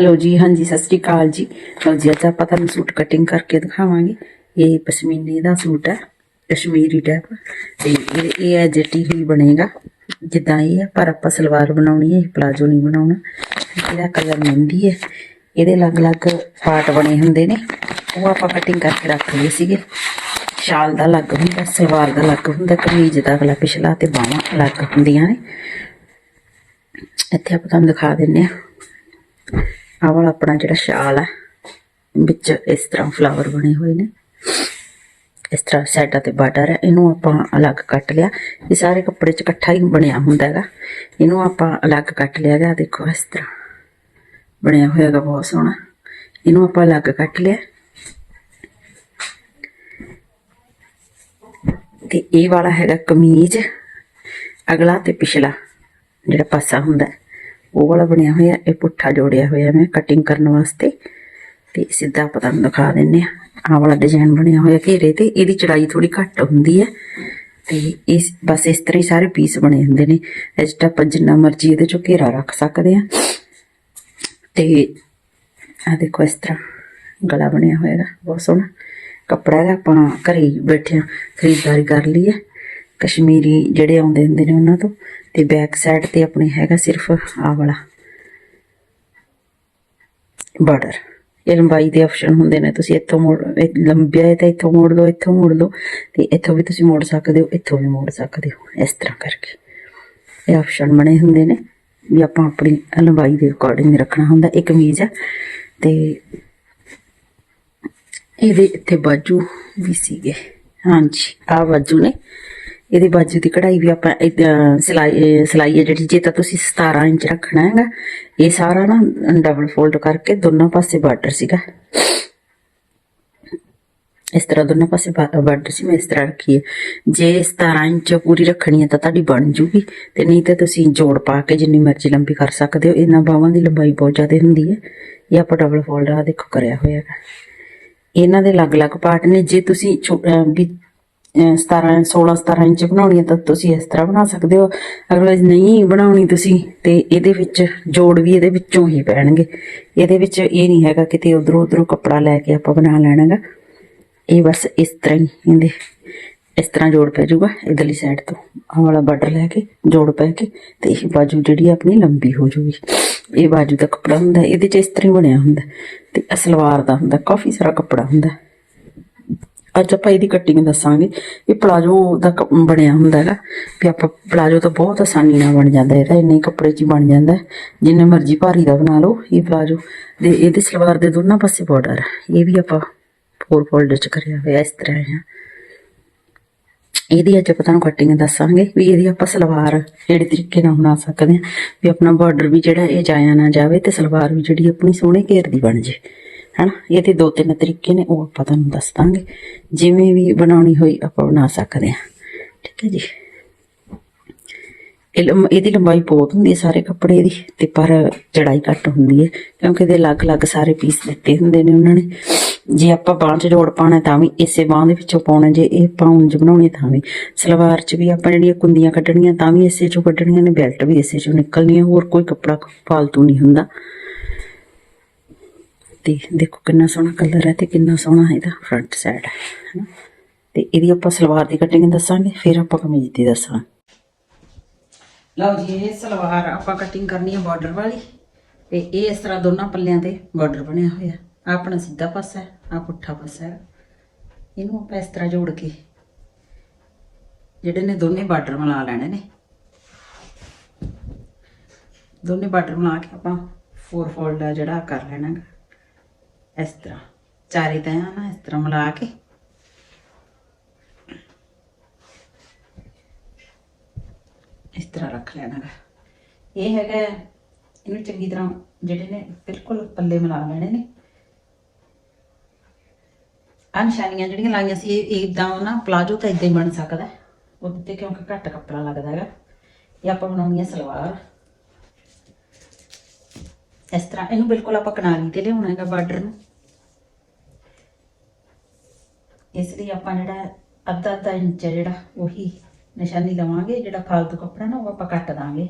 Hello ਜੀ, ਹਾਂਜੀ, ਸਤਿ ਸ੍ਰੀ ਅਕਾਲ ਜੀ। ਲਓ ਜੀ, ਅੱਜ ਆਪਾਂ ਤੁਹਾਨੂੰ ਸੂਟ ਕਟਿੰਗ ਕਰਕੇ ਦਿਖਾਵਾਂਗੇ। ਇਹ ਪਸ਼ਮੀਨੇ ਦਾ ਸੂਟ ਹੈ, ਕਸ਼ਮੀਰੀ ਟਾਈਪ ਤੇ ਇਹ ਇਹ ਹੈ ਜੱਟੀ ਹੀ ਬਣੇਗਾ। ਜਿੱਦਾਂ ਇਹ ਹੈ ਪਰ ਆਪਾਂ ਸਲਵਾਰ ਬਣਾਉਣੀ ਹੈ, ਇਹ ਪਲਾਜੋ ਨਹੀਂ ਬਣਾਉਣਾ। ਇਹਦਾ ਕਲਰ ਮਹਿੰਦੀ ਹੈ। ਇਹਦੇ ਅਲੱਗ-ਅਲੱਗ ਪਾਰਟ ਬਣੇ ਹੁੰਦੇ ਨੇ। ਉਹ ਆਪਾਂ ਕਟਿੰਗ ਕਰਕੇ ਰੱਖ ਲਏ ਸੀਗੇ। ਸ਼ਾਲ ਦਾ ਅਲੱਗ ਹੁੰਦਾ, ਸਲਵਾਰ ਦਾ ਅਲੱਗ ਹੁੰਦਾ, ਕਮੀਜ਼ ਦਾ ਅਗਲਾ ਪਿਛਲਾ ਤੇ ਬਾਹਾਂ ਅਲੱਗ ਹੁੰਦੀਆਂ ਨੇ। ਇੱਥੇ ਆਪਾਂ ਤੁਹਾਨੂੰ ਦਿਖਾ ਦਿੰਨੇ ਆ। ਆਹ ਵਾਲਾ ਆਪਣਾ ਜਿਹੜਾ ਸ਼ਾਲ ਹੈ ਵਿੱਚ ਇਸ ਤਰ੍ਹਾਂ ਫਲਾਵਰ ਬਣੇ ਹੋਏ ਨੇ। ਇਸ ਤਰ੍ਹਾਂ ਸਾਈਡਾਂ ਤੇ ਬਾਰਡਰ ਹੈ ਇਹਨੂੰ ਆਪਾਂ ਅਲੱਗ ਕੱਟ ਲਿਆ। ਇਹ ਸਾਰੇ ਕੱਪੜੇ 'ਚ ਇਕੱਠਾ ਹੀ ਬਣਿਆ ਹੁੰਦਾ ਹੈਗਾ। ਇਹਨੂੰ ਆਪਾਂ ਅਲੱਗ ਕੱਟ ਲਿਆ ਗਿਆ ਦੇਖੋ ਇਸ ਤਰ੍ਹਾਂ ਬਣਿਆ ਹੋਇਆ ਹੈਗਾ ਬਹੁਤ ਸੋਹਣਾ। ਇਹਨੂੰ ਆਪਾਂ ਅਲੱਗ ਕੱਟ ਲਿਆ। ਤੇ ਇਹ ਵਾਲਾ ਹੈਗਾ ਕਮੀਜ਼। ਅਗਲਾ ਤੇ ਪਿਛਲਾ ਜਿਹੜਾ ਪਾਸਾ ਹੁੰਦਾ। ਹੈ, ਉਹ ਵਾਲਾ ਬਣਿਆ ਹੋਇਆ ਇਹ ਪੁੱਠਾ ਜੋੜਿਆ ਹੋਇਆ ਮੈਂ ਕਟਿੰਗ ਕਰਨ ਵਾਸਤੇ। ਤੇ ਸਿੱਧਾ ਆਪਾਂ ਤੁਹਾਨੂੰ ਦਿਖਾ ਦਿੰਨੇ ਆ ਆਹ ਵਾਲਾ ਡਿਜ਼ਾਈਨ ਬਣਿਆ ਹੋਇਆ ਘੇਰੇ ਤੇ ਇਹਦੀ ਚੜਾਈ ਥੋੜੀ ਘੱਟ ਹੁੰਦੀ ਹੈ। ਤੇ ਇਸ ਬਸ ਇਸ ਤਰ੍ਹਾਂ ਹੀ ਸਾਰੇ ਪੀਸ ਬਣੇ ਹੁੰਦੇ ਨੇ। ਇਸ ਤਾਂ ਆਪਾਂ ਜਿੰਨਾ ਮਰਜ਼ੀ ਇਹਦੇ ਚੋਂ ਘੇਰਾ ਰੱਖ ਸਕਦੇ ਆ ਤੇ ਆ ਦੇਖੋ ਇਸ ਤਰ੍ਹਾਂ ਗਲਾ ਬਣਿਆ ਹੋਏਗਾ ਬਹੁਤ ਸੋਹਣਾ। ਕੱਪੜਾ ਹੈਗਾ ਆਪਾਂ ਘਰੇ ਹੀ ਬੈਠੇ ਹਾਂ, ਖਰੀਦਦਾਰੀ ਕਰ ਲਈ ਹੈ ਕਸ਼ਮੀਰੀ ਜਿਹੜੇ ਆਉਂਦੇ ਹੁੰਦੇ ਨੇ ਉਹਨਾਂ ਤੋਂ। ਤੇ ਬੈਕ ਸਾਈਡ ਤੇ ਆਪਣੇ ਹੈਗਾ ਸਿਰਫ ਆ ਵਾਲਾ ਬਾਰਡਰ ਇਹ ਲੰਬਾਈ ਦੇ ਆਪਸ਼ਨ ਹੁੰਦੇ ਨੇ, ਤੁਸੀਂ ਇੱਥੋਂ ਮੋੜ, ਇਹ ਲੰਬਿਆ ਹੈ ਤਾਂ ਇੱਥੋਂ ਮੋੜ ਲਓ, ਇੱਥੋਂ ਮੋੜ ਲਓ ਤੇ ਇੱਥੋਂ ਵੀ ਤੁਸੀਂ ਮੋੜ ਸਕਦੇ ਹੋ, ਇੱਥੋਂ ਵੀ ਮੋੜ ਸਕਦੇ ਹੋ, ਇਸ ਤਰ੍ਹਾਂ ਕਰਕੇ। ਇਹ ਆਪਸ਼ਨ ਬਣੇ ਹੁੰਦੇ ਨੇ ਵੀ ਆਪਾਂ ਆਪਣੀ ਲੰਬਾਈ ਦੇ ਅਕੋਰਡਿੰਗ ਰੱਖਣਾ ਹੁੰਦਾ ਇਹ ਕਮੀਜ਼ ਹੈ ਤੇ ਇਹਦੇ ਇੱਥੇ ਬਾਜੂ ਵੀ ਸੀਗੇ। ਹਾਂਜੀ ਆ ਬਾਜੂ ਨੇ। ਇਹਦੇ ਬਾਜੂ ਦੀ ਕਢਾਈ ਵੀ ਆਪਾਂ ਏਦਾਂ ਸਿਲਾਈ ਸਿਲਾਈ ਹੈ ਜਿਹੜੀ, ਜੇ ਤਾਂ ਤੁਸੀਂ 17 ਇੰਚ ਰੱਖਣਾ ਹੈਗਾ, ਇਹ ਸਾਰਾ ਨਾ ਡਬਲ ਫੋਲਡ ਕਰਕੇ ਦੋਨੋਂ ਪਾਸੇ ਬਾਰਡਰ ਸੀਗਾ। ਇਸ ਤਰ੍ਹਾਂ ਦੋਨੋਂ ਪਾਸੇ ਬਾਰਡਰ ਸੀ, ਮੈਂ ਇਸ ਤਰ੍ਹਾਂ ਰੱਖੀ ਹੈ। ਜੇ 17 ਇੰਚ ਪੂਰੀ ਰੱਖਣੀ ਹੈ ਤਾਂ ਤੁਹਾਡੀ ਬਣ ਜੂਗੀ, ਤੇ ਨਹੀਂ ਤਾਂ ਤੁਸੀਂ ਜੋੜ ਪਾ ਕੇ ਜਿੰਨੀ ਮਰਜ਼ੀ ਲੰਬੀ ਕਰ ਸਕਦੇ ਹੋ, ਇਹਨਾਂ ਬਾਹਾਂ ਦੀ ਲੰਬਾਈ ਬਹੁਤ ਜ਼ਿਆਦਾ ਹੁੰਦੀ ਹੈ, ਇਹ ਆਪਾਂ ਡਬਲ ਫੋਲਡ ਆ ਦੇਖੋ ਕਰਿਆ ਹੋਇਆ ਹੈਗਾ। ਇਹਨਾਂ ਦੇ ਅਲੱਗ-ਅਲੱਗ ਪਾਰਟ ਨੇ, ਜੇ ਤੁਸੀਂ ਵੀ 17 16 17 ਇੰਚ ਬਣਾਉਣੀ ਹੈ ਤਾਂ ਤੁਸੀਂ ਇਸ ਤਰ੍ਹਾਂ ਬਣਾ ਸਕਦੇ ਹੋ। ਅਗਰ ਨਹੀਂ ਬਣਾਉਣੀ ਤੁਸੀਂ, ਤੇ ਇਹਦੇ ਵਿੱਚ ਜੋੜ ਵੀ ਇਹਦੇ ਵਿੱਚੋਂ ਹੀ ਪੈਣਗੇ। ਇਹਦੇ ਵਿੱਚ ਇਹ ਨਹੀਂ ਹੈਗਾ ਕਿਤੇ ਉਧਰੋਂ ਉਧਰੋਂ ਕੱਪੜਾ ਲੈ ਕੇ ਆਪਾਂ ਬਣਾ ਲੈਣਾਗਾ। ਇਹ ਬਸ ਇਸ ਤਰ੍ਹਾਂ ਹੀ ਇਹਦੇ, ਇਸ ਤਰ੍ਹਾਂ ਜੋੜ ਪੈ ਜਾਊਗਾ ਇਧਰਲੀ ਸਾਈਡ ਤੋਂ। ਆਹ ਵਾਲਾ ਬਾਰਡਰ ਲੈ ਕੇ, ਜੋੜ ਪੈ ਕੇ, ਤੇ ਇਹ ਬਾਜੂ ਜਿਹੜੀ ਆ ਆਪਣੀ ਲੰਬੀ ਹੋ ਜੂਗੀ ਇਹ ਬਾਜੂ ਦਾ ਕੱਪੜਾ ਹੁੰਦਾ, ਇਹਦੇ ਚ ਇਸ ਤਰ੍ਹਾਂ ਹੀ ਬਣਿਆ ਹੁੰਦਾ। ਤੇ ਸਲਵਾਰ ਦਾ ਹੁੰਦਾ, ਕਾਫੀ ਸਾਰਾ ਕੱਪੜਾ ਹੁੰਦਾ। ਅੱਜ ਆਪਾਂ ਇਹਦੀ ਕਟਿੰਗ ਦੱਸਾਂਗੇ। ਇਹ ਪਲਾਜੋ ਦਾ ਬਣਿਆ ਹੁੰਦਾ ਹੈਗਾ। ਵੀ ਆਪਾਂ ਪਲਾਜੋ ਤਾਂ ਬਹੁਤ ਆਸਾਨੀ ਨਾਲ ਬਣ ਜਾਂਦਾ ਇਹਦਾ ਇੰਨੇ ਕੱਪੜੇ 'ਚ ਬਣ ਜਾਂਦਾ ਜਿੰਨੇ ਮਰਜ਼ੀ ਭਾਰੀ ਦਾ ਬਣਾ ਲਓ ਇਹ ਪਲਾਜੋ ਦੇ ਇਹਦੇ ਸਲਵਾਰ ਦੇ ਦੋਨਾਂ ਪਾਸੇ ਬਾਰਡਰ ਇਹ ਵੀ ਆਪਾਂ ਫੋਰ ਫੋਲਡ 'ਚ ਕਰਿਆ ਹੋਇਆ ਇਸ ਤਰ੍ਹਾਂ ਹੈ ਇਹਦੀ ਅੱਜ ਆਪਾਂ ਤੁਹਾਨੂੰ ਕਟਿੰਗ ਦੱਸਾਂਗੇ ਵੀ ਇਹਦੀ ਆਪਾਂ ਸਲਵਾਰ ਕਿਹੜੇ ਤਰੀਕੇ ਨਾਲ ਬਣਾ ਸਕਦੇ ਹਾਂ। ਵੀ ਆਪਣਾ ਬਾਰਡਰ ਵੀ ਜਿਹੜਾ ਇਹ ਜਾਇਆ ਨਾ ਜਾਵੇ ਤੇ ਸਲਵਾਰ ਵੀ ਜਿਹੜੀ ਆਪਣੀ ਸੋਹਣੇ ਘੇਰ ਦੀ ਬਣ ਜੇ। ਹਨਾ? ਇਹਦੇ ਦੋ ਤਿੰਨ ਤਰੀਕੇ ਨੇ, ਉਹ ਆਪਾਂ ਤੁਹਾਨੂੰ ਦੱਸ ਦਾਂਗੇ। ਜਿਵੇਂ ਵੀ ਬਣਾਉਣੀ ਹੋਈ, ਆਪਾਂ ਬਣਾ ਸਕਦੇ ਹਾਂ। ਠੀਕ ਹੈ ਜੀ? ਇਹਦੀ ਲੰਬਾਈ ਬਹੁਤ ਹੁੰਦੀ ਹੈ ਸਾਰੇ ਕੱਪੜੇ ਦੀ, ਤੇ ਪਰ ਚੜਾਈ ਘੱਟ ਹੁੰਦੀ ਹੈ, ਕਿਉਂਕਿ ਇਹਦੇ ਅਲੱਗ-ਅਲੱਗ ਸਾਰੇ ਪੀਸ ਦਿੱਤੇ ਹੁੰਦੇ ਨੇ ਉਹਨਾਂ ਨੇ। ਜੇ ਆਪਾਂ ਬਾਂਹ 'ਚ ਜੋੜ ਪਾਉਣਾ ਤਾਂ ਵੀ ਇਸੇ ਬਾਂਹ ਦੇ ਵਿੱਚੋਂ ਪਾਉਣਾ, ਜੇ ਇਹ ਆਪਾਂ ਉਂਝ ਬਣਾਉਣੀ ਤਾਂ ਵੀ। ਸਲਵਾਰ 'ਚ ਵੀ ਆਪਾਂ ਜਿਹੜੀਆਂ ਕੁੰਦੀਆਂ ਕੱਢਣੀਆਂ ਤਾਂ ਵੀ ਇਸੇ 'ਚੋਂ ਕੱਢਣੀਆਂ ਨੇ, ਬੈਲਟ ਵੀ ਇਸੇ 'ਚੋਂ ਨਿਕਲਣੀ ਹੈ ਹੋਰ ਕੋਈ ਕੱਪੜਾ ਫਾਲਤੂ ਨਹੀਂ ਹੁੰਦਾ। ਤੇ ਦੇਖੋ ਕਿੰਨਾ ਸੋਹਣਾ ਕਲਰ ਹੈ ਤੇ ਕਿੰਨਾ ਸੋਹਣਾ ਇਹਦਾ ਫਰੰਟ ਸਾਈਡ ਹੈ, ਹਨਾ। ਤੇ ਇਹਦੀ ਆਪਾਂ ਸਲਵਾਰ ਦੀ ਕਟਿੰਗ ਦੱਸਾਂਗੇ, ਫਿਰ ਆਪਾਂ ਕਮੀਜ਼ ਦੀ ਦੱਸਾਂਗੇ ਲਓ ਜੀ, ਇਹ ਸਲਵਾਰ ਆਪਾਂ ਕਟਿੰਗ ਕਰਨੀ ਹੈ ਬਾਰਡਰ ਵਾਲੀ ਤੇ ਇਹ ਇਸ ਤਰ੍ਹਾਂ ਦੋਨਾਂ ਪੱਲਿਆਂ ਤੇ ਬਾਰਡਰ ਬਣਿਆ ਹੋਇਆ ਆਹ ਆਪਣਾ ਸਿੱਧਾ ਪਾਸਾ ਹੈ ਆ ਪੁੱਠਾ ਪਾਸਾ ਹੈ ਇਹਨੂੰ ਆਪਾਂ ਇਸ ਤਰ੍ਹਾਂ ਜੋੜ ਕੇ ਜਿਹੜੇ ਨੇ ਦੋਨੇ ਬਾਰਡਰ ਮਿਲਾ ਲੈਣੇ ਨੇ ਦੋਨੇ ਬਾਰਡਰ ਬਣਾ ਕੇ ਆਪਾਂ ਫੋਰ ਫੋਲਡ ਜਿਹੜਾ ਕਰ ਲੈਣਾ ਗਾ। ਇਸ ਤਰ੍ਹਾਂ। ਚਾਰੇ ਤਹਾਂ ਨਾ ਇਸ ਤਰ੍ਹਾਂ ਮਿਲਾ ਕੇ। ਇਸ ਤਰ੍ਹਾਂ ਰੱਖ ਲੈਣਾ ਗਾ। ਇਹ ਹੈਗਾ, ਇਹਨੂੰ ਚੰਗੀ ਤਰ੍ਹਾਂ ਜਿਹੜੇ ਨੇ ਬਿਲਕੁਲ ਪੱਲੇ ਮਿਲਾ ਲੈਣੇ ਨੇ। ਆਹ ਨਿਸ਼ਾਨੀਆਂ ਜਿਹੜੀਆਂ ਲਾਈਆਂ ਸੀ, ਇਹ ਇਦਾਂ ਨਾ ਪਲਾਜੋ ਤਾਂ ਇਦਾਂ ਹੀ ਬਣ ਸਕਦਾ ਉਹਦੇ ਤੇ ਕਿਉਂਕਿ ਘੱਟ ਕੱਪੜਾ ਲੱਗਦਾ ਹੈਗਾ। ਇਹ ਆਪਾਂ ਬਣਾਉਣੀ ਹੈ ਸਲਵਾਰ। ਇਸ ਤਰ੍ਹਾਂ ਇਹਨੂੰ ਬਿਲਕੁਲ ਆਪਾਂ ਕਿਨਾਰੀ ਤੇ ਲਿਆਉਣਾ ਹੈਗਾ ਬਾਰਡਰ ਨੂੰ। ਇਸ ਲਈ ਆਪਾਂ ਜਿਹੜਾ ਅੱਧਾ ਅੱਧਾ ਇੰਚ ਹੈ ਜਿਹੜਾ, ਉਹੀ ਨਿਸ਼ਾਨੀ ਲਵਾਂਗੇ, ਜਿਹੜਾ ਫਾਲਤੂ ਕੱਪੜਾ ਨਾ, ਉਹ ਆਪਾਂ ਕੱਟ ਦਾਂਗੇ।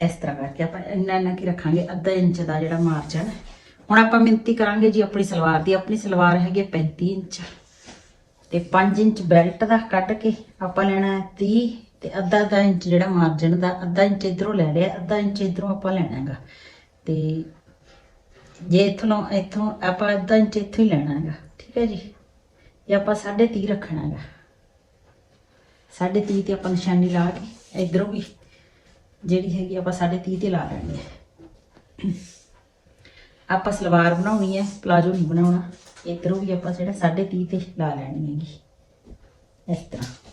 ਇਸ ਤਰ੍ਹਾਂ ਕਰਕੇ ਆਪਾਂ ਇੰਨਾ ਇੰਨਾ ਕੀ ਰੱਖਾਂਗੇ, ਅੱਧਾ ਇੰਚ ਦਾ ਜਿਹੜਾ ਮਾਰਜਨ ਹੁਣ ਆਪਾਂ ਮਿੰਤੀ ਕਰਾਂਗੇ ਜੀ ਆਪਣੀ ਸਲਵਾਰ ਦੀ। ਆਪਣੀ ਸਲਵਾਰ ਹੈਗੀ ਹੈ 35 ਇੰਚ। ਤੇ 5 ਇੰਚ ਬੈਲਟ ਦਾ ਕੱਟ ਕੇ ਆਪਾਂ ਲੈਣਾ ਹੈ 30 ਤੇ ਅੱਧਾ ਅੱਧਾ ਇੰਚ ਜਿਹੜਾ ਮਾਰਜਨ ਦਾ, ਅੱਧਾ ਇੰਚ ਇਧਰੋਂ ਲੈ ਲਿਆ, ਅੱਧਾ ਇੰਚ ਇਧਰੋਂ ਆਪਾਂ ਲੈਣਾ ਹੈਗਾ। ਤੇ ਜੇ ਇੱਥੋਂ ਇੱਥੋਂ ਆਪਾਂ ਅੱਧਾ ਇੰਚ ਇੱਥੋਂ ਹੀ ਲੈਣਾ ਹੈਗਾ, ਠੀਕ ਹੈ ਜੀ? ਇਹ ਆਪਾਂ 30.5 ਰੱਖਣਾ ਹੈਗਾ। 30.5 ਤੇ ਆਪਾਂ ਨਿਸ਼ਾਨੀ ਲਾ ਕੇ ਇਧਰੋਂ ਵੀ ਜਿਹੜੀ ਹੈਗੀ ਆਪਾਂ 30.5 ਤੇ ਲਾ ਲੈਣੀ ਹੈ। ਆਪਾਂ ਸਲਵਾਰ ਬਣਾਉਣੀ ਹੈ, ਪਲਾਜੋ ਨਹੀਂ ਬਣਾਉਣਾ। ਇਧਰੋਂ ਵੀ ਆਪਾਂ ਜਿਹੜਾ 30.5 ਤੇ ਲਾ ਲੈਣੀ ਹੈਗੀ। ਇਸ ਤਰ੍ਹਾਂ।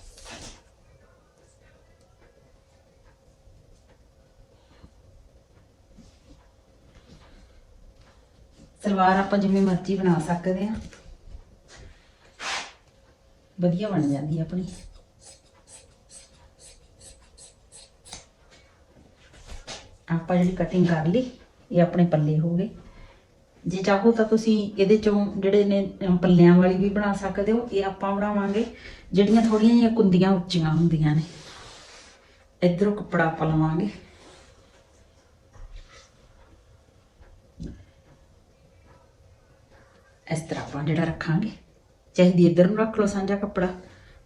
ਸਲਵਾਰ ਆਪਾਂ ਜਿਵੇਂ ਮਰਜ਼ੀ ਬਣਾ ਸਕਦੇ ਹਾਂ। ਵਧੀਆ ਬਣ ਜਾਂਦੀ ਹੈ ਆਪਣੀ। ਆਪਾਂ ਜਿਹੜੀ ਕਟਿੰਗ ਕਰ ਲਈ, ਇਹ ਆਪਣੇ ਪੱਲੇ ਹੋ ਗਏ। ਜੇ ਚਾਹੋ ਤਾਂ ਤੁਸੀਂ ਇਹਦੇ ਚੋਂ ਜਿਹੜੇ ਨੇ ਪੱਲਿਆਂ ਵਾਲੀ ਵੀ ਬਣਾ ਸਕਦੇ ਹੋ। ਇਹ ਆਪਾਂ ਬਣਾਵਾਂਗੇ, ਜਿਹੜੀਆਂ ਥੋੜੀਆਂ ਜਿਹੀਆਂ ਕੁੰਦੀਆਂ ਉੱਚੀਆਂ ਹੁੰਦੀਆਂ ਨੇ। ਇਧਰੋਂ ਕੱਪੜਾ ਆਪਾਂ ਲਵਾਂਗੇ। ਇਸ ਤਰ੍ਹਾਂ ਆਪਾਂ ਜਿਹੜਾ ਰੱਖਾਂਗੇ। ਚਾਹੇ ਦੀ ਇੱਧਰ ਨੂੰ ਰੱਖ ਲਓ ਸਾਂਝਾ ਕੱਪੜਾ,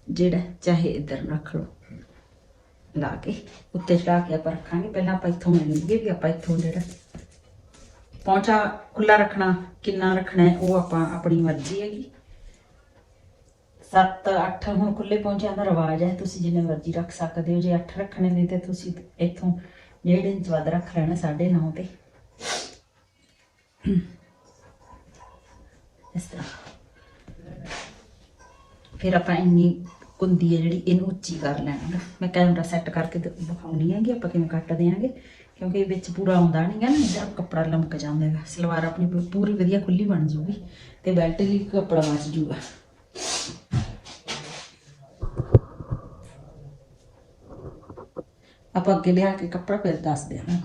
ਜਿਹੜਾ ਚਾਹੇ ਇੱਧਰ ਨੂੰ ਰੱਖ ਲਓ। ਲਾ ਕੇ ਉੱਤੇ ਚੜਾ ਕੇ ਆਪਾਂ ਰੱਖਾਂਗੇ। ਪਹਿਲਾਂ ਆਪਾਂ ਇੱਥੋਂ ਮਿਲਣਗੇ ਵੀ ਆਪਾਂ ਇੱਥੋਂ ਜਿਹੜਾ ਪਹੁੰਚਾ ਖੁੱਲਾ ਰੱਖਣਾ, ਕਿੰਨਾ ਰੱਖਣਾ ਉਹ ਆਪਾਂ ਆਪਣੀ ਮਰਜ਼ੀ ਹੈਗੀ। 7 8 ਹੁਣ ਖੁੱਲੇ ਪਹੁੰਚਿਆਂ ਦਾ ਰਿਵਾਜ ਹੈ। ਤੁਸੀਂ ਜਿੰਨੇ ਮਰਜ਼ੀ ਰੱਖ ਸਕਦੇ ਹੋ। ਜੇ 8 ਰੱਖਣੇ ਨੇ ਤੇ ਤੁਸੀਂ ਇੱਥੋਂ 1.5 ਇੰਚ ਵੱਧ ਰੱਖ ਲੈਣਾ 9.5 ਤੇ। ਇਸ ਤਰ੍ਹਾਂ। ਫਿਰ ਆਪਾਂ ਇੰਨੀ ਕੁੰਦੀ ਹੈ ਜਿਹੜੀ, ਇਹਨੂੰ ਉੱਚੀ ਕਰ ਲੈਣਾ ਗਾ। ਮੈਂ ਕੈਮਰਾ ਸੈੱਟ ਕਰਕੇ ਦਿ- ਦਿਖਾਉਣੀ ਹੈਗੀ, ਆਪਾਂ ਕਿਵੇਂ ਕੱਟ ਦਿਆਂਗੇ ਕਿਉਂਕਿ ਵਿੱਚ ਪੂਰਾ ਆਉਂਦਾ ਨਹੀਂ ਗਾ ਨਾ ਇਧਰ ਕੱਪੜਾ ਲਮਕ ਜਾਂਦਾ ਹੈਗਾ। ਸਲਵਾਰ ਆਪਣੀ ਪੂਰੀ ਵਧੀਆ ਖੁੱਲੀ ਬਣ ਜੂਗੀ ਤੇ ਬੈਲਟ ਲਈ ਕੱਪੜਾ ਬਚ ਜੂਗਾ ਆਪਾਂ ਅੱਗੇ ਲਿਆ ਕੇ ਕੱਪੜਾ ਫਿਰ ਦੱਸ ਦਿਆਂਗੇ।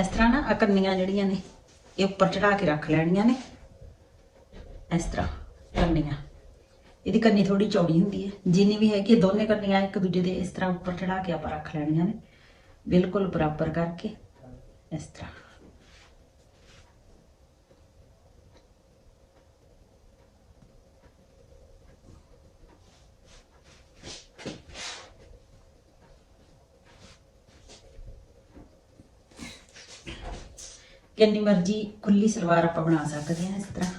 ਇਸ ਤਰ੍ਹਾਂ ਨਾ ਆ ਕੰਨੀਆਂ ਜਿਹੜੀਆਂ ਨੇ, ਇਹ ਉੱਪਰ ਚੜਾ ਕੇ ਰੱਖ ਲੈਣੀਆਂ ਨੇ। ਇਸ ਤਰ੍ਹਾਂ ਕੰਨੀਆਂ। ਇਹਦੀ ਕੰਨੀ ਥੋੜੀ ਚੌੜੀ ਹੁੰਦੀ ਹੈ। ਜਿੰਨੀ ਵੀ ਹੈਗੀ ਦੋਨੇ ਕੰਨੀਆਂ ਇੱਕ ਦੂਜੇ ਦੇ ਇਸ ਤਰ੍ਹਾਂ ਉੱਪਰ ਚੜਾ ਕੇ ਆਪਾਂ ਰੱਖ ਲੈਣੀਆਂ ਨੇ। ਬਿਲਕੁਲ ਬਰਾਬਰ ਕਰਕੇ ਇਸ ਤਰ੍ਹਾਂ। ਜਿੰਨੀ ਮਰਜ਼ੀ ਖੁੱਲੀ ਸਲਵਾਰ ਆਪਾਂ ਬਣਾ ਸਕਦੇ ਹਾਂ ਇਸ ਤਰ੍ਹਾਂ।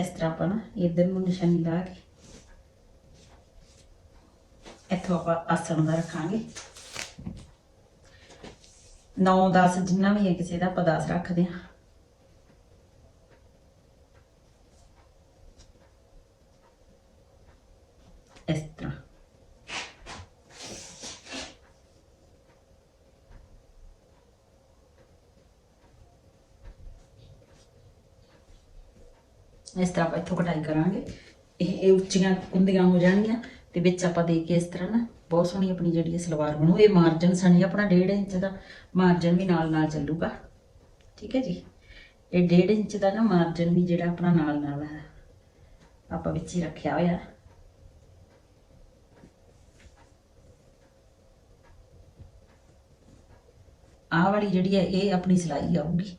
ਇਸ ਤਰ੍ਹਾਂ ਆਪਾਂ ਨਾ ਇਧਰ ਨੂੰ ਨਿਸ਼ਾਨੀ ਲਾ ਕੇ ਇੱਥੋਂ ਆਪਾਂ ਆਸਣ ਦਾ ਰੱਖਾਂਗੇ। 9 10 ਜਿੰਨਾ ਵੀ ਹੈ ਕਿਸੇ ਦਾ ਆਪਾਂ 10 ਰੱਖਦੇ ਹਾਂ ਇਸ ਤਰ੍ਹਾਂ ਇਸ ਤਰ੍ਹਾਂ ਆਪਾਂ ਇੱਥੋਂ ਕਟਾਈ ਕਰਾਂਗੇ। ਇਹ ਇਹ ਉੱਚੀਆਂ ਕੁੰਦੀਆਂ ਹੋ ਜਾਣਗੀਆਂ, ਤੇ ਵਿੱਚ ਆਪਾਂ ਦੇ ਕੇ ਇਸ ਤਰ੍ਹਾਂ ਨਾ ਬਹੁਤ ਸੋਹਣੀ ਆਪਣੀ ਜਿਹੜੀ ਇਹ ਸਲਵਾਰ ਬਣੂ। ਇਹ ਮਾਰਜਨ ਸਣੀ ਆਪਣਾ 1.5 ਇੰਚ ਦਾ ਮਾਰਜਨ ਵੀ ਨਾਲ ਨਾਲ ਚੱਲੂਗਾ। ਠੀਕ ਹੈ ਜੀ? ਇਹ 1.5 ਇੰਚ ਦਾ ਨਾ ਮਾਰਜਨ ਵੀ ਜਿਹੜਾ ਆਪਣਾ ਨਾਲ ਨਾਲ ਹੈ। ਆਪਾਂ ਵਿੱਚ ਹੀ ਰੱਖਿਆ ਹੋਇਆ ਆਹ ਵਾਲੀ ਜਿਹੜੀ ਹੈ, ਇਹ ਆਪਣੀ ਸਿਲਾਈ ਆਊਗੀ।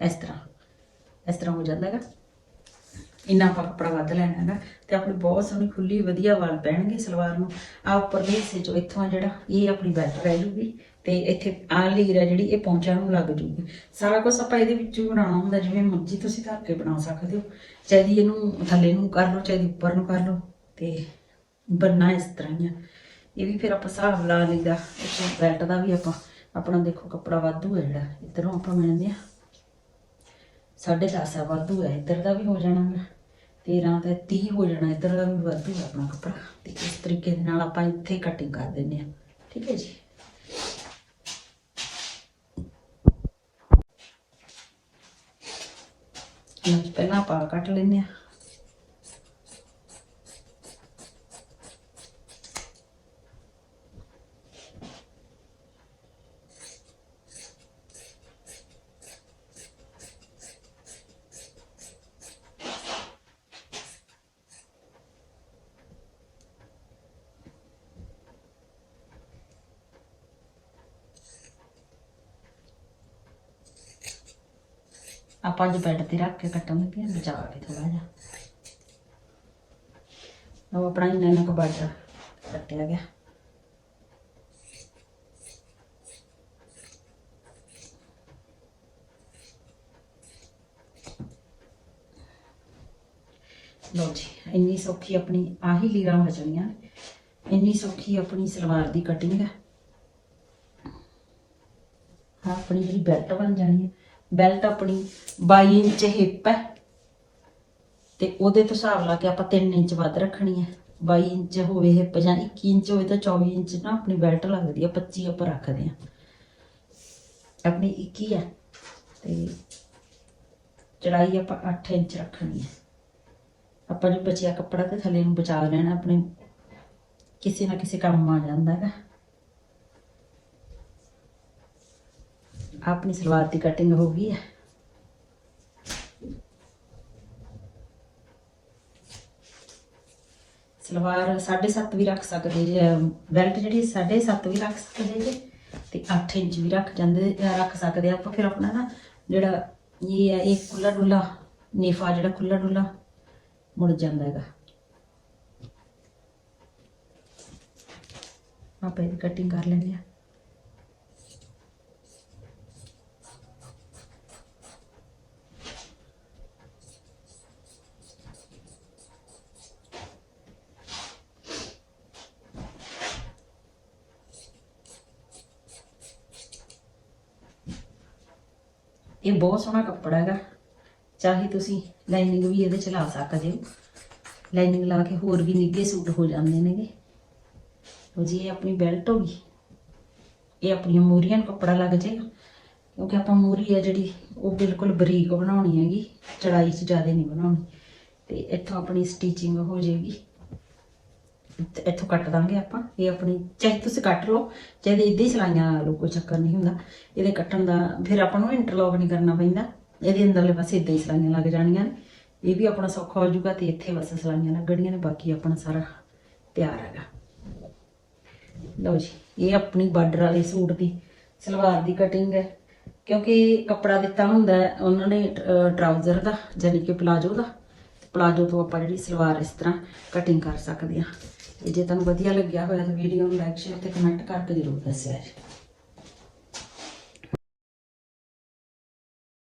ਇਸ ਤਰ੍ਹਾਂ। ਇਸ ਤਰ੍ਹਾਂ ਹੋ ਜਾਂਦਾ ਹੈਗਾ। ਇੰਨਾ ਆਪਾਂ ਕੱਪੜਾ ਵੱਧ ਲੈਣਾ ਹੈਗਾ ਤੇ ਆਪਣੀ ਬਹੁਤ ਸੋਹਣੀ ਖੁੱਲੀ ਵਧੀਆ ਵਾਲ ਪੈਣਗੇ ਸਲਵਾਰ ਨੂੰ। ਆ ਉੱਪਰਲੇ ਹਿੱਸੇ ਚੋਂ ਇੱਥੋਂ ਆ ਜਿਹੜਾ, ਇਹ ਆਪਣੀ ਬੈਲਟ ਰਹਿ ਜੂਗੀ ਤੇ ਇੱਥੇ ਆ ਲੀਰ ਹੈ ਜਿਹੜੀ, ਇਹ ਪੌਂਚਾਂ ਨੂੰ ਲੱਗ ਜੂਗੀ। ਸਾਰਾ ਕੁਝ ਆਪਾਂ ਇਹਦੇ ਵਿੱਚੋਂ ਬਣਾਉਣਾ ਹੁੰਦਾ, ਜਿਵੇਂ ਮਰਜ਼ੀ ਤੁਸੀਂ ਧਰ ਕੇ ਬਣਾ ਸਕਦੇ ਹੋ। ਚਾਹੇ ਦੀ ਇਹਨੂੰ ਥੱਲੇ ਨੂੰ ਕਰ ਲਓ, ਚਾਹੇ ਦੀ ਉੱਪਰ ਨੂੰ ਕਰ ਲਓ ਤੇ ਬੰਨਾ ਇਸ ਤਰ੍ਹਾਂ ਹੀ ਆ। ਇਹ ਵੀ ਫਿਰ ਆਪਾਂ ਹਿਸਾਬ ਲਾ ਲਈਦਾ, ਇੱਥੋਂ ਬੈਲਟ ਦਾ ਵੀ ਆਪਾਂ, ਆਪਣਾ ਦੇਖੋ ਕੱਪੜਾ ਵਾਧੂ ਹੈ ਜਿਹੜਾ, ਇਧਰੋਂ ਆਪਾਂ ਮਿਲਦੇ ਆ ਸਾਢੇ ਦਸ ਆ ਵਾਧੂ ਹੈ ਇੱਧਰ ਦਾ ਵੀ ਹੋ ਜਾਣਾ ਗਾ। 13 ਤੇ 30 ਹੋ ਜਾਣਾ ਇੱਧਰ ਦਾ ਵੀ ਵਾਧੂ ਹੈ ਆਪਣਾ ਕੱਪੜਾ ਤੇ ਇਸ ਤਰੀਕੇ ਦੇ ਨਾਲ ਆਪਾਂ ਇੱਥੇ ਕਟਿੰਗ ਕਰ ਦਿੰਦੇ ਆ ਠੀਕ ਹੈ ਜੀ ਪਹਿਲਾਂ ਆਪਾਂ ਕੱਟ ਲੈਂਦੇ ਆ ਆਪਾਂ ਅੱਜ ਬੈੱਡ ਤੇ ਰੱਖ ਕੇ ਕੱਟਾਂਗੇ ਲੱਗੇ ਹਾਂ ਬਚਾ ਕੇ ਥੋੜਾ ਜਿਹਾ। ਉਹ ਆਪਣਾ ਇੰਨਾ ਇੰਨਾ ਕੁ ਬੈੱਡ ਕੱਟਿਆ ਗਿਆ। ਲਓ ਜੀ, ਇੰਨੀ ਸੌਖੀ ਆਪਣੀ ਆਹੀ ਲੀਰਾਂ ਬਚਣੀਆਂ ਨੇ। ਇੰਨੀ ਸੌਖੀ ਆਪਣੀ ਸਲਵਾਰ ਦੀ ਕਟਿੰਗ ਹੈ। ਆਪਣੀ ਜਿਹੜੀ ਬੈਲਟ ਬਣ ਜਾਣੀ ਹੈ। ਬੈਲਟ ਆਪਣੀ 22 ਇੰਚ ਹਿੱਪ ਹੈ। ਤੇ ਉਹਦੇ ਤੋਂ ਹਿਸਾਬ ਲਾ ਕੇ ਆਪਾਂ 3 ਇੰਚ ਵੱਧ ਰੱਖਣੀ ਹੈ। 22 ਇੰਚ ਹੋਵੇ ਹਿੱਪ ਜਾਂ 21 ਇੰਚ ਹੋਵੇ ਤਾਂ 24 ਇੰਚ ਨਾ ਆਪਣੀ ਬੈਲਟ ਲੱਗਦੀ ਹੈ 25 ਆਪਾਂ ਰੱਖਦੇ ਹਾਂ। ਆਪਣੀ 21 ਹੈ ਤੇ ਚੜਾਈ ਆਪਾਂ 8 ਇੰਚ ਰੱਖਣੀ ਹੈ। ਆਪਾਂ ਜੋ ਬਚਿਆ ਕੱਪੜਾ ਤੇ ਥੱਲੇ ਨੂੰ ਬਚਾ ਲੈਣਾ, ਆਪਣੇ ਕਿਸੇ ਨਾ ਕਿਸੇ ਕੰਮ ਆ ਜਾਂਦਾ ਹੈਗਾ। ਆਪਣੀ ਸਲਵਾਰ ਦੀ ਕਟਿੰਗ ਹੋ ਗਈ ਹੈ। ਸਲਵਾਰ 7.5 ਵੀ ਰੱਖ ਸਕਦੇ ਜੇ, ਬੈਲਟ ਜਿਹੜੀ 7.5 ਵੀ ਰੱਖ ਸਕਦੇ ਜੇ ਤੇ 8 ਇੰਚ ਵੀ ਰੱਖ ਜਾਂਦੇ ਰੱਖ ਸਕਦੇ ਆ ਆਪਾਂ। ਫਿਰ ਆਪਣਾ ਨਾ ਜਿਹੜਾ ਇਹ ਹੈ, ਇਹ ਖੁੱਲਾ ਡੁੱਲਾ, ਨੀਫਾ ਜਿਹੜਾ ਖੁੱਲਾ ਡੁੱਲਾ ਮੁੜ ਜਾਂਦਾ ਹੈਗਾ। ਆਪਾਂ ਇਹਦੀ ਕਟਿੰਗ ਕਰ ਲੈਂਦੇ ਆ ਇਹ ਬਹੁਤ ਸੋਹਣਾ ਕੱਪੜਾ ਹੈਗਾ। ਚਾਹੇ ਤੁਸੀਂ ਲਾਈਨਿੰਗ ਵੀ ਇਹਦੇ ਚ ਲਾ ਸਕਦੇ ਹੋ। ਲਾਈਨਿੰਗ ਲਾ ਕੇ ਹੋਰ ਵੀ ਨਿੱਘੇ ਸੂਟ ਹੋ ਜਾਂਦੇ ਨੇਗੇ। ਉਹ ਜੀ, ਇਹ ਆਪਣੀ ਬੈਲਟ ਹੋ ਗਈ। ਇਹ ਆਪਣੀਆਂ ਮੂਰੀਆਂ ਨੂੰ ਕੱਪੜਾ ਲੱਗ ਜਾਏਗਾ। ਕਿਉਂਕਿ ਆਪਾਂ ਮੂਰੀ ਆ ਜਿਹੜੀ, ਉਹ ਬਿਲਕੁਲ ਬਰੀਕ ਬਣਾਉਣੀ ਹੈਗੀ। ਚੜਾਈ 'ਚ ਜ਼ਿਆਦਾ ਨਹੀਂ ਬਣਾਉਣੀ। ਤੇ ਇੱਥੋਂ ਆਪਣੀ ਸਟਿਚਿੰਗ ਹੋ ਜਾਏਗੀ। ਤੇ ਇੱਥੋਂ ਕੱਟ ਦਾਂਗੇ ਆਪਾਂ। ਇਹ ਆਪਣੀ, ਚਾਹੇ ਤੁਸੀਂ ਕੱਟ ਲਓ, ਚਾਹੇ ਇੱਦਾਂ ਹੀ ਸਲਾਈਆਂ ਲਾ ਲਓ, ਕੋਈ ਚੱਕਰ ਨਹੀਂ ਹੁੰਦਾ। ਇਹਦੇ ਕੱਟਣ ਦਾ, ਫਿਰ ਆਪਾਂ ਨੂੰ ਇੰਟਰਲੌਕ ਨਹੀਂ ਕਰਨਾ ਪੈਂਦਾ। ਇਹਦੇ ਅੰਦਰਲੇ ਪਾਸੇ ਇੱਦਾਂ ਹੀ ਸਲਾਈਆਂ ਲੱਗ ਜਾਣੀਆਂ ਨੇ। ਇਹ ਵੀ ਆਪਣਾ ਸੌਖਾ ਹੋ ਜਾਊਗਾ ਤੇ ਇੱਥੇ ਬਸ ਸਲਾਈਆਂ ਲੱਗਣੀਆਂ ਨੇ, ਬਾਕੀ ਆਪਣਾ ਸਾਰਾ ਤਿਆਰ ਹੈਗਾ। ਲਓ ਜੀ, ਇਹ ਆਪਣੀ ਬਾਰਡਰ ਵਾਲੇ ਸੂਟ ਦੀ ਸਲਵਾਰ ਦੀ ਕਟਿੰਗ ਹੈ। ਕਿਉਂਕਿ ਕੱਪੜਾ ਦਿੱਤਾ ਹੁੰਦਾ ਉਹਨਾਂ ਨੇ ਟਰਾਊਜ਼ਰ ਦਾ ਯਾਨੀ ਕਿ ਪਲਾਜੋ ਦਾ। ਪਲਾਜੋ ਤੋਂ ਆਪਾਂ ਜਿਹੜੀ ਸਲਵਾਰ ਇਸ ਤਰ੍ਹਾਂ ਕਟਿੰਗ ਕਰ ਸਕਦੇ ਹਾਂ। ਤੇ ਜੇ ਤੁਹਾਨੂੰ ਵਧੀਆ ਲੱਗਿਆ ਹੋਇਆ ਤਾਂ ਵੀਡੀਓ ਨੂੰ ਲਾਈਕ ਸ਼ੇਅਰ ਤੇ ਕਮੈਂਟ ਕਰਕੇ ਜ਼ਰੂਰ ਦੱਸਿਆ ਜੀ।